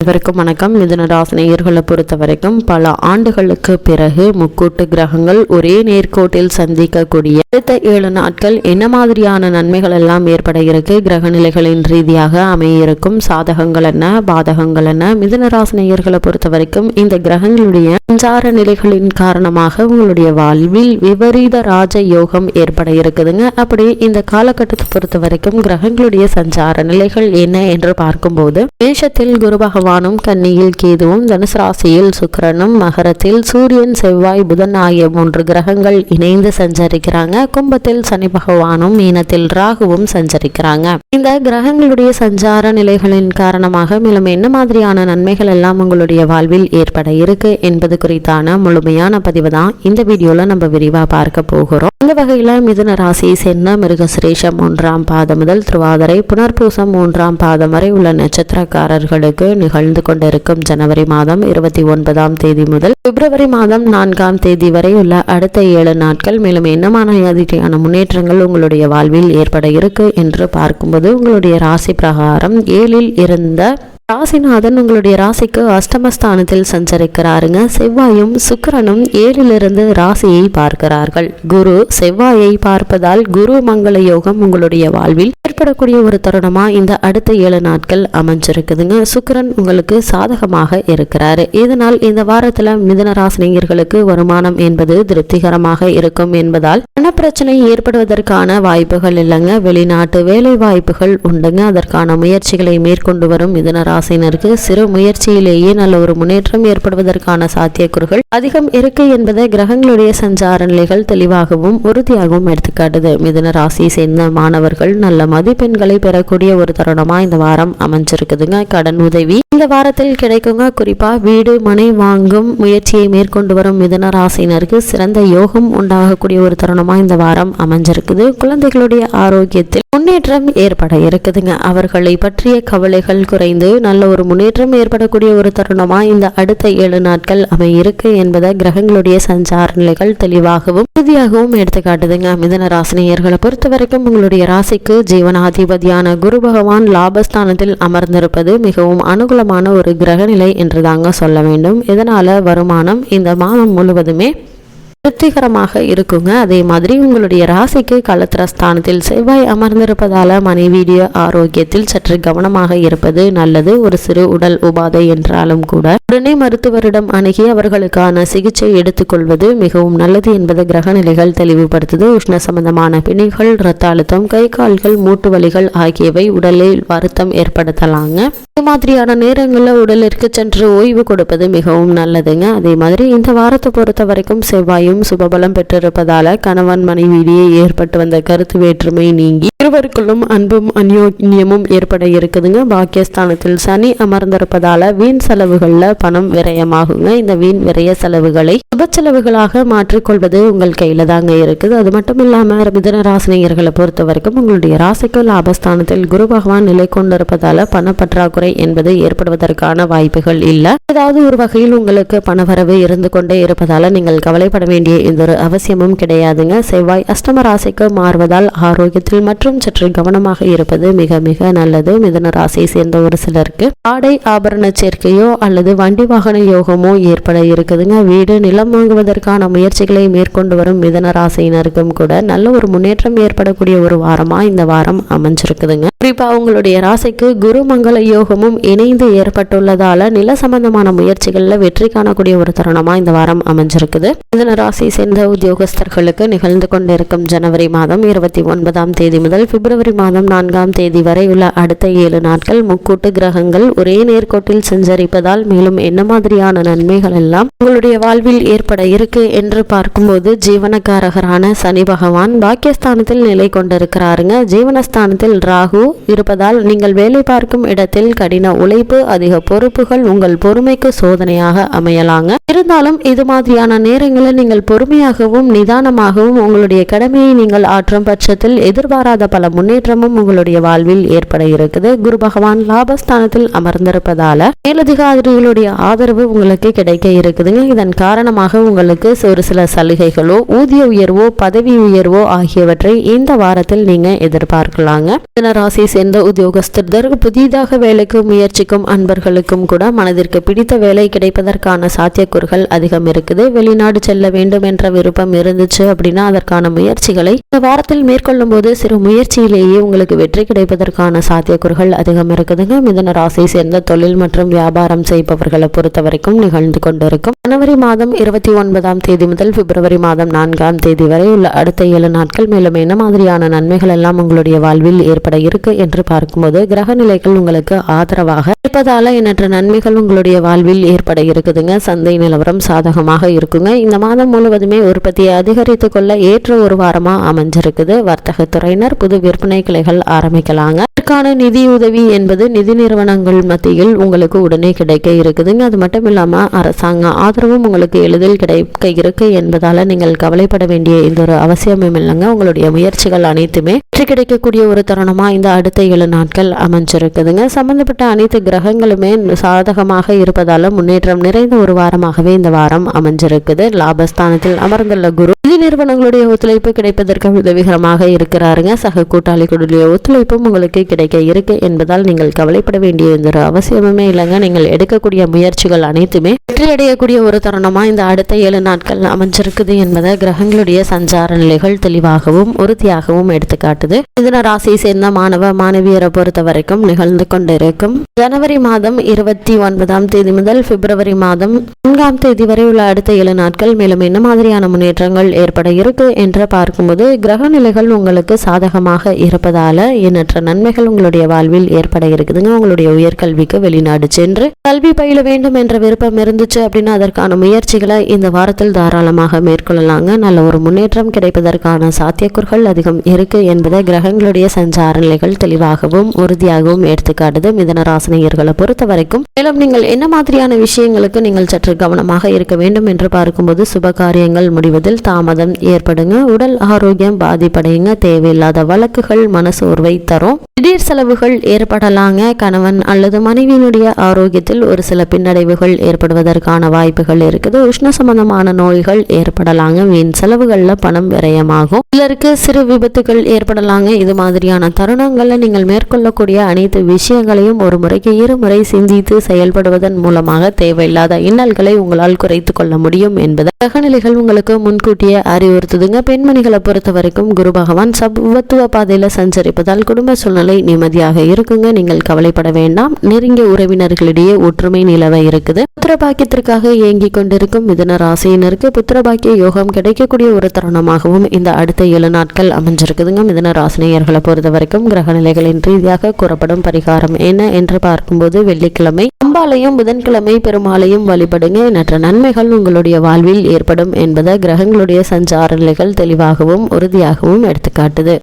அனைவருக்கும் வணக்கம். மிதுன ராசினியர்களை பொறுத்த வரைக்கும் பல ஆண்டுகளுக்கு பிறகு முக்கூட்டு கிரகங்கள் ஒரே நேர்கோட்டில் சந்திக்கக்கூடிய அடுத்த ஏழு நாட்கள் என்ன மாதிரியான நன்மைகள் எல்லாம் ஏற்பட இருக்கு? கிரக நிலைகளின் ரீதியாக அமைய இருக்கும் சாதகங்கள் என்ன? பாதகங்கள் என்ன? மிதுன ராசினியர்களை பொறுத்த வரைக்கும் இந்த கிரகங்களுடைய சஞ்சார நிலைகளின் காரணமாக உங்களுடைய வாழ்வில் விபரீத ராஜ யோகம் ஏற்பட இருக்குதுங்க. அப்படி இந்த காலகட்டத்தை பொறுத்த வரைக்கும் கிரகங்களுடைய சஞ்சார நிலைகள் என்ன என்று பார்க்கும்போது மேஷத்தில் குரு பகவானும் கன்னியில் கேதுவும் தனுசு ராசியில் சுக்கரனும் மகரத்தில் சூரியன் செவ்வாய் புதன் ஆகிய மூன்று கிரகங்கள் இணைந்து சஞ்சரிக்கிறாங்க. கும்பத்தில் சனி பகவானும் மீனத்தில் ராகுவும் சஞ்சரிக்கிறாங்க. இந்த கிரகங்களுடைய சஞ்சார நிலைகளின் காரணமாக மேலும் என்ன மாதிரியான நன்மைகள் எல்லாம் உங்களுடைய வாழ்வில் ஏற்பட இருக்கு என்பது குறித்தான முழுமையான பதிவு தான் இந்த வீடியோல நம்ம விரிவா பார்க்க போகிறோம். இந்த வகையில மிதுன ராசியை சேர்ந்த மிருகசுரேஷம் மூன்றாம் பாதம் முதல் திருவாதிரை புனர்பூசம் மூன்றாம் பாதம் வரை உள்ள நட்சத்திரக்காரர்களுக்கு நிகழ்ந்து கொண்டிருக்கும் ஜனவரி மாதம் இருபத்தி ஒன்பதாம் தேதி முதல் பிப்ரவரி மாதம் நான்காம் தேதி வரை உள்ள அடுத்த ஏழு நாட்கள். மேலும் என்னமான மாதிரியான முன்னேற்றங்கள் உங்களுடைய வாழ்வில் ஏற்பட இருக்கு என்று பார்க்கும்போது உங்களுடைய ராசி பிரகாரம் ஏழில் இருந்த ராசிநாதன் உங்களுடைய ராசிக்கு அஷ்டமஸ்தானத்தில் சஞ்சரிக்கிறாருங்க. செவ்வாயும் சுக்கரனும் ஏழிலிருந்து ராசியை பார்க்கிறார்கள். குரு செவ்வாயை பார்ப்பதால் குரு மங்கள யோகம் உங்களுடைய வாழ்வில் ஏற்படக்கூடிய ஒரு தருணமா இந்த அடுத்த ஏழு நாட்கள் அமைஞ்சிருக்குதுங்க. சுக்கரன் உங்களுக்கு சாதகமாக இருக்கிறாரு. இதனால் இந்த வாரத்துல மிதன ராசினியர்களுக்கு வருமானம் என்பது திருப்திகரமாக இருக்கும் என்பதால் பணப்பிரச்சனை ஏற்படுவதற்கான வாய்ப்புகள் இல்லைங்க. வெளிநாட்டு வேலை வாய்ப்புகள் உண்டுங்க. அதற்கான முயற்சிகளை மேற்கொண்டு வரும் மிதன ராசினருக்கு சிறு முயற்சியிலேயே நல்ல ஒரு முன்னேற்றம் ஏற்படுவதற்கான சாத்தியக்கூறுகள் அதிகம் இருக்கு என்பதை கிரகங்களுடைய சஞ்சார நிலைகள் தெளிவாகவும் உறுதியாகவும் எடுத்துக்காட்டுது. மிதன ராசியை சேர்ந்த மாணவர்கள் நல்ல மதிப்பெண்களை பெறக்கூடிய ஒரு தருணமா இந்த வாரம் அமைஞ்சிருக்குதுங்க. கடன் உதவி இந்த வாரத்தில் கிடைக்குங்க. குறிப்பா வீடு மனை வாங்கும் முயற்சியை மேற்கொண்டு வரும் மிதன ராசினருக்கு சிறந்த யோகம் உண்டாகக்கூடிய ஒரு தருணமா இந்த வாரம் அமைஞ்சிருக்குது. குழந்தைகளுடைய ஆரோக்கியத்தில் முன்னேற்றம் ஏற்பட இருக்குதுங்க. அவர்களை பற்றிய கவலைகள் குறைந்து நல்ல ஒரு முன்னேற்றம் ஏற்படக்கூடிய ஒரு தருணமா இந்த அடுத்த ஏழு நாட்கள் அமையிருக்கு என்பதை கிரகங்களுடைய சஞ்சார நிலைகள் தெளிவாகவும் உறுதியாகவும் எடுத்துக்காட்டுதுங்க மிதன ராசினியர்களை பொறுத்த வரைக்கும் உங்களுடைய ராசிக்கு ஜீவனாதிபதியான குரு பகவான் லாபஸ்தானத்தில் அமர்ந்திருப்பது மிகவும் அனுகூலமான ஒரு கிரகநிலை என்று தாங்க சொல்ல வேண்டும். இதனால வருமானம் இந்த மாதம் முழுவதுமே திருப்திகரமாக இருக்குங்க. அதே மாதிரி உங்களுடைய ராசிக்கு களத்திர ஸ்தானத்தில் செவ்வாய் அமர்ந்திருப்பதால மனைவியுடைய ஆரோக்கியத்தில் சற்று கவனமாக இருப்பது நல்லது. ஒரு சிறு உடல் உபாதை என்றாலும் கூட. உடனே மருத்துவரிடம் அணுகி அவர்களுக்கான சிகிச்சை எடுத்துக்கொள்வது மிகவும் நல்லது என்பது கிரக நிலைகள் தெளிவுபடுத்துது. உஷ்ண சம்பந்தமான பிணிகள் இரத்த அழுத்தம் கை கால்கள் மூட்டு வலிகள் ஆகியவை உடலில் வருத்தம் ஏற்படுத்தலாங்க. இது மாதிரியான நேரங்களில் உடலிற்கு சென்று ஓய்வு கொடுப்பது மிகவும் நல்லதுங்க. அதே மாதிரி இந்த வாரத்தை பொறுத்த வரைக்கும் செவ்வாயும் சுபபலம் பெற்றிருப்பதால கணவன் மனைவியிடையே ஏற்பட்டு வந்த கருத்து வேற்றுமை நீங்கி இருவருக்குள்ளும் அன்பும் அந்யோன்யமும் ஏற்பட இருக்குதுங்க. பாக்கியஸ்தானத்தில் சனி அமர்ந்திருப்பதால வீண் செலவுகளில் பணம் விரயமாகுங்க. இந்த வீண் விரய செலவுகளை சுப செலவுகளாக மாற்றிக்கொள்வது உங்கள் கையில் தாங்க இருக்குது. அது மட்டும் இல்லாமல் மிதன ராசினியர்களை பொறுத்த வரைக்கும் உங்களுடைய ராசிக்கு லாபஸ்தானத்தில் குரு பகவான் நிலை கொண்டிருப்பதால பணப்பற்றாக்குறை என்பது ஏற்படுவதற்கான வாய்ப்புகள் இல்லை. ஏதாவது ஒரு வகையில் உங்களுக்கு பணவரவு இருந்து கொண்டே இருப்பதால நீங்கள் கவலைப்பட வேண்டிய எந்த ஒரு அவசியமும் கிடையாதுங்க. செவ்வாய் அஷ்டம ராசிக்கு மாறுவதால் ஆரோக்கியத்தில் மற்றும் சற்று கவனமாக இருப்பது மிக மிக நல்லது. மிதன ராசியை சேர்ந்த ஒரு சிலருக்கு ஆடை ஆபரண சேர்க்கையோ அல்லது வண்டி வாகன யோகமோ ஏற்பட இருக்குதுங்க. வீடு நிலம் வாங்குவதற்கான முயற்சிகளை மேற்கொண்டு வரும் மிதன ராசியினருக்கும் கூட நல்ல ஒரு முன்னேற்றம் ஏற்படக்கூடிய ஒரு வாரமா இந்த வாரம் அமைஞ்சிருக்குதுங்க. குறிப்பா உங்களுடைய ராசிக்கு குரு மங்கள யோகமும் இணைந்து ஏற்பட்டுள்ளதால நில சம்பந்தமான முயற்சிகளில் வெற்றி காணக்கூடிய ஒரு தருணமா இந்த வாரம் அமைஞ்சிருக்குது. மிதன ராசியை சேர்ந்த உத்தியோகஸ்தர்களுக்கு நிகழ்ந்து கொண்டிருக்கும் ஜனவரி மாதம் இருபத்தி ஒன்பதாம் தேதி முதல் பிப்ரவரி மாதம் நான்காம் தேதி வரை உள்ள அடுத்த ஏழு நாட்கள் முக்கூட்டு கிரகங்கள் ஒரே நேர்கோட்டில் சஞ்சரிப்பதால் மேலும் என்ன மாதிரியான நன்மைகள் எல்லாம் உங்களுடைய வாழ்வில் ஏற்பட இருக்கு என்று பார்க்கும்போது ஜீவனக்காரகரான சனி பகவான் பாக்கியஸ்தானத்தில் நிலை கொண்டிருக்கிறாருங்க. ஜீவனஸ்தானத்தில் ராகு இருப்பதால் நீங்கள் வேலை பார்க்கும் இடத்தில் கடின உழைப்பு அதிக பொறுப்புகள் உங்கள் பொறுமைக்கு சோதனையாக அமையலாங்க. இருந்தாலும் இது மாதிரியான நேரங்களில் நீங்கள் நீங்கள் பொறுமையாகவும் நிதானமாகவும் உங்களுடைய கடமையை நீங்கள் ஆற்றும் பட்சத்தில் எதிர்பாராத பல முன்னேற்றமும் உங்களுடைய வாழ்வில் ஏற்பட இருக்குது. குரு பகவான் லாபஸ்தானத்தில் அமர்ந்திருப்பதால மேலதிகாரிகளுடைய ஆதரவு உங்களுக்கு கிடைக்க இருக்குதுங்க. இதன் காரணமாக உங்களுக்கு ஒரு சில சலுகைகளோ ஊதிய உயர்வோ பதவி உயர்வோ ஆகியவற்றை இந்த வாரத்தில் நீங்க எதிர்பார்க்கலாங்க. தினராசி சேர்ந்த உத்தியோகஸ்தர் புதிதாக வேலைக்கு முயற்சிக்கும் அன்பர்களுக்கும் கூட மனதிற்கு பிடித்த வேலை கிடைப்பதற்கான சாத்தியக்கூறுகள் அதிகம் இருக்குது. வெளிநாடு செல்ல வேண்டும் வேண்டும் என்ற விருப்பம் இருந்துச்சு அப்படின்னா அதற்கான முயற்சிகளை இந்த வாரத்தில் மேற்கொள்ளும் போது சிறு முயற்சியிலேயே உங்களுக்கு வெற்றி கிடைப்பதற்கான சாத்தியக்கூறுகள் அதிகம் இருக்குதுங்க. மிதன ராசியை சேர்ந்த தொழில் மற்றும் வியாபாரம் செய்பவர்களை பொறுத்த வரைக்கும் நிகழ்ந்து கொண்டிருக்கும். ஜனவரி மாதம் இருபத்தி ஒன்பதாம் தேதி முதல் பிப்ரவரி மாதம் நான்காம் தேதி வரை உள்ள அடுத்த ஏழு நாட்கள் மேலும் என்ன மாதிரியான நன்மைகள் எல்லாம் உங்களுடைய வாழ்வில் ஏற்பட இருக்கு என்று பார்க்கும்போது கிரக நிலைகள் உங்களுக்கு ஆதரவாக இருப்பதால எண்ணற்ற நன்மைகள் உங்களுடைய வாழ்வில் ஏற்பட இருக்குதுங்க. சந்தை நிலவரம் சாதகமாக இருக்குங்க. இந்த மாதம் முழுவதுமே உற்பத்தியை அதிகரித்து கொள்ள ஏற்ற ஒரு வாரமா அமைஞ்சிருக்குது. வர்த்தகத்துறையினர் புது விற்பனை கிளைகள் ஆரம்பிக்கலாங்க. இதற்கான நிதி உதவி என்பது நிதி நிறுவனங்கள் மத்தியில் உங்களுக்கு உடனே கிடைக்க இருக்குதுங்க. அது மட்டும் இல்லாமல் அரசாங்க ஆதரவும் உங்களுக்கு எளிதில் கிடைக்க இருக்கு என்பதால் நீங்கள் கவலைப்பட வேண்டிய இந்த ஒரு அவசியமும் இல்லைங்க. உங்களுடைய முயற்சிகள் அனைத்துமே வெற்றி கிடைக்கக்கூடிய ஒரு தருணமாக இந்த அடுத்த ஏழு நாட்கள் அமைஞ்சிருக்குதுங்க. சம்பந்தப்பட்ட அனைத்து கிரகங்களுமே சாதகமாக இருப்பதால் முன்னேற்றம் நிறைந்த ஒரு வாரமாகவே இந்த வாரம் அமைஞ்சிருக்குது. லாபஸ்தானத்தில் அமர்ந்துள்ள குரு நிதி நிறுவனங்களுடைய ஒத்துழைப்பு கிடைப்பதற்கு உதவிகரமாக இருக்கிறாருங்க. சக கூட்டாளிகளுடைய ஒத்துழைப்பும் உங்களுக்கு கிடைக்க இருக்கு என்பதால் நீங்கள் கவலைப்பட வேண்டிய ஒரு அவசியமுமே இல்லைங்க. நீங்கள் எடுக்கக்கூடிய முயற்சிகள் அனைத்துமே வெற்றி அடையக்கூடிய ஒரு தருணமா இந்த அடுத்த ஏழு நாட்கள் அமைஞ்சிருக்குது என்பதை கிரகங்களுடைய சஞ்சார நிலைகள் தெளிவாகவும் உறுதியாகவும் எடுத்துக்காட்டுது. மிதன ராசியை சேர்ந்த மாணவ மாணவியரை பொறுத்த வரைக்கும் நிகழ்ந்து கொண்டிருக்கும் ஜனவரி மாதம் இருபத்தி ஒன்பதாம் தேதி முதல் பிப்ரவரி மாதம் நான்காம் தேதி வரை உள்ள அடுத்த ஏழு நாட்கள் மேலும் என்ன மாதிரியான முன்னேற்றங்கள் ஏற்பட இருக்கு என்று பார்க்கும்போது கிரக நிலைகள் உங்களுக்கு சாதகமாக இருப்பதால எண்ணற்ற நன்மைகள் மாற்றங்கள் உங்களுடைய வாழ்வில் ஏற்பட இருக்குதுங்க. உங்களுடைய உயர்கல்விக்கு வெளிநாடு சென்று கல்வி பயில வேண்டும் என்ற விருப்பம் இருந்துச்சு அப்படின்னா அதற்கான முயற்சிகளை இந்த வாரத்தில் தாராளமாக மேற்கொள்ளலாங்க. நல்ல ஒரு முன்னேற்றம் கிடைப்பதற்கான சாத்தியக்கூறுகள் அதிகம் இருக்கு என்பதை கிரகங்களுடைய சஞ்சார நிலைகள் தெளிவாகவும் உறுதியாகவும் எடுத்துக்காட்டுது மிதனராசனையர்களை பொறுத்த வரைக்கும் மேலும் நீங்கள் என்ன மாதிரியான விஷயங்களுக்கு நீங்கள் சற்று கவனமாக இருக்க வேண்டும் என்று பார்க்கும்போது சுப காரியங்கள் முடிவதில் தாமதம் ஏற்படுங்க. உடல் ஆரோக்கியம் பாதிப்படையுங்க. தேவையில்லாத வழக்குகள் மனசோர்வை தரும். திடீர் செலவுகள் ஏற்படலாங்க கணவன் அல்லது மனைவியினுடைய ஆரோக்கியத்தில் ஒரு சில பின்னடைவுகள் ஏற்படுவதற்கான வாய்ப்புகள் இருக்குது. உஷ்ண சம்பந்தமான நோய்கள் ஏற்படலாங்க. வீண் செலவுகளில் பணம் விரயமாகும். சிலருக்கு சிறு விபத்துகள் ஏற்படலாங்க. இது மாதிரியான தருணங்களில் நீங்கள் மேற்கொள்ளக்கூடிய அனைத்து விஷயங்களையும் ஒரு முறைக்கு இருமுறை சிந்தித்து செயல்படுவதன் மூலமாக தேவையில்லாத இன்னல்களை உங்களால் குறைத்து கொள்ள முடியும் என்பதை. கிரகநிலைகள் உங்களுக்கு முன்கூட்டியே அறிவுறுத்துதுங்க. பெண்மணிகளை பொறுத்த வரைக்கும் குரு பகவான் சபத்துவ பாதையில் சஞ்சரிப்பதால் குடும்ப சூழ்நிலை நிம்மதியாக இருக்குங்க. நீங்கள் கவலைப்பட வேண்டாம். நெருங்கிய உறவினர்களிடையே ஒற்றுமை நிலவ இருக்குது. புத்திரபாக்கியத்திற்காக ஏங்கி இயங்கிக் கொண்டிருக்கும் மிதன ராசியினருக்கு புத்திரபாக்கிய யோகம் கிடைக்கக்கூடிய ஒரு தருணமாகவும் இந்த அடுத்த ஏழு நாட்கள் அமைஞ்சிருக்குதுங்க. மிதன ராசினியர்களை பொறுத்த வரைக்கும் கிரக நிலைகளின் ரீதியாக கூறப்படும் பரிகாரம் என்ன என்று பார்க்கும்போது வெள்ளிக்கிழமை அம்பாலையும் புதன்கிழமை பெருமாளையும் வழிபடுங்க. எண்ணற்ற நன்மைகள் உங்களுடைய வாழ்வில் ஏற்படும் என்பதை கிரகங்களுடைய சஞ்சார நிலைகள் தெளிவாகவும் உறுதியாகவும் எடுத்துக்காட்டுது.